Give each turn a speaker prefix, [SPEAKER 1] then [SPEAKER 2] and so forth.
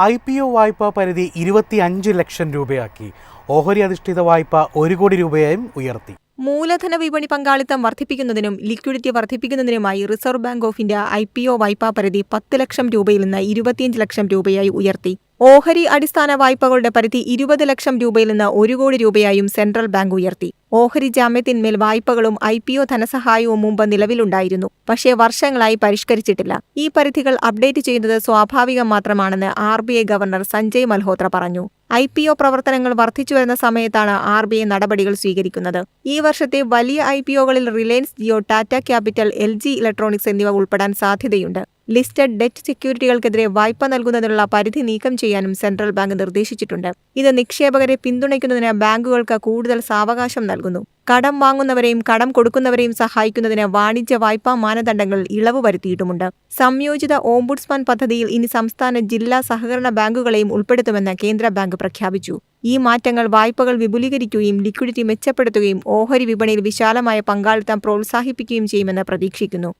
[SPEAKER 1] I P O വായ്പാ പരിധി ഇരുപത്തി അഞ്ച് ലക്ഷം രൂപയാക്കി. ഓഹരി അധിഷ്ഠിത വായ്പ ഒരു കോടി രൂപയായും ഉയർത്തി.
[SPEAKER 2] മൂലധന വിപണി പങ്കാളിത്തം വർദ്ധിപ്പിക്കുന്നതിനും liquidity വർദ്ധിപ്പിക്കുന്നതിനുമായി Reserve Bank of India I P O വായ്പാ പരിധി പത്ത് ലക്ഷം രൂപയിൽ നിന്ന് ഇരുപത്തിയഞ്ച് ലക്ഷം രൂപയായി ഉയർത്തി. ഓഹരി അടിസ്ഥാന വായ്പകളുടെ പരിധി ഇരുപത് ലക്ഷം രൂപയിൽ നിന്ന് ഒരു കോടി രൂപയായും സെൻട്രൽ ബാങ്ക് ഉയർത്തി. ഓഹരി ജാമ്യത്തിന്മേൽ വായ്പകളും ഐ പി ഒ ധനസഹായവും മുമ്പ് നിലവിലുണ്ടായിരുന്നു പക്ഷേ വർഷങ്ങളായി പരിഷ്കരിച്ചിട്ടില്ല. ഈ പരിധികൾ അപ്ഡേറ്റ് ചെയ്യുന്നത് സ്വാഭാവികം മാത്രമാണെന്ന് R B I governor Sanjay Malhotra പറഞ്ഞു. ഐ പി ഒ പ്രവർത്തനങ്ങൾ വർദ്ധിച്ചുവരുന്ന സമയത്താണ് ആർ ബി ഐ നടപടികൾ സ്വീകരിക്കുന്നത്. ഈ വർഷത്തെ വലിയ I P ഒകളിൽ Reliance Jio Tata capital L G electronics എന്നിവ ഉൾപ്പെടാൻ സാധ്യതയുണ്ട്. ലിസ്റ്റഡ് ഡെറ്റ് സെക്യൂരിറ്റികൾക്കെതിരെ വായ്പ നൽകുന്നതിനുള്ള പരിധി നീക്കം ചെയ്യാനും സെൻട്രൽ ബാങ്ക് നിർദ്ദേശിച്ചിട്ടുണ്ട്. ഇത് നിക്ഷേപകരെ പിന്തുണയ്ക്കുന്നതിന് ബാങ്കുകൾക്ക് കൂടുതൽ സാവകാശം നൽകുന്നു. കടം വാങ്ങുന്നവരെയും കടം കൊടുക്കുന്നവരെയും സഹായിക്കുന്നതിന് വാണിജ്യ വായ്പാ മാനദണ്ഡങ്ങൾ ഇളവ് വരുത്തിയിട്ടുമുണ്ട്. സംയോജിത ഓംബുഡ്സ്മാൻ പദ്ധതിയിൽ ഇനി സംസ്ഥാന ജില്ലാ സഹകരണ ബാങ്കുകളെയും ഉൾപ്പെടുത്തുമെന്ന് കേന്ദ്ര ബാങ്ക് പ്രഖ്യാപിച്ചു. ഈ മാറ്റങ്ങൾ വായ്പകൾ വിപുലീകരിക്കുകയും ലിക്വിഡിറ്റി മെച്ചപ്പെടുത്തുകയും ഓഹരി വിപണിയിൽ വിശാലമായ പങ്കാളിത്തം പ്രോത്സാഹിപ്പിക്കുകയും ചെയ്യുമെന്ന് പ്രതീക്ഷിക്കുന്നു.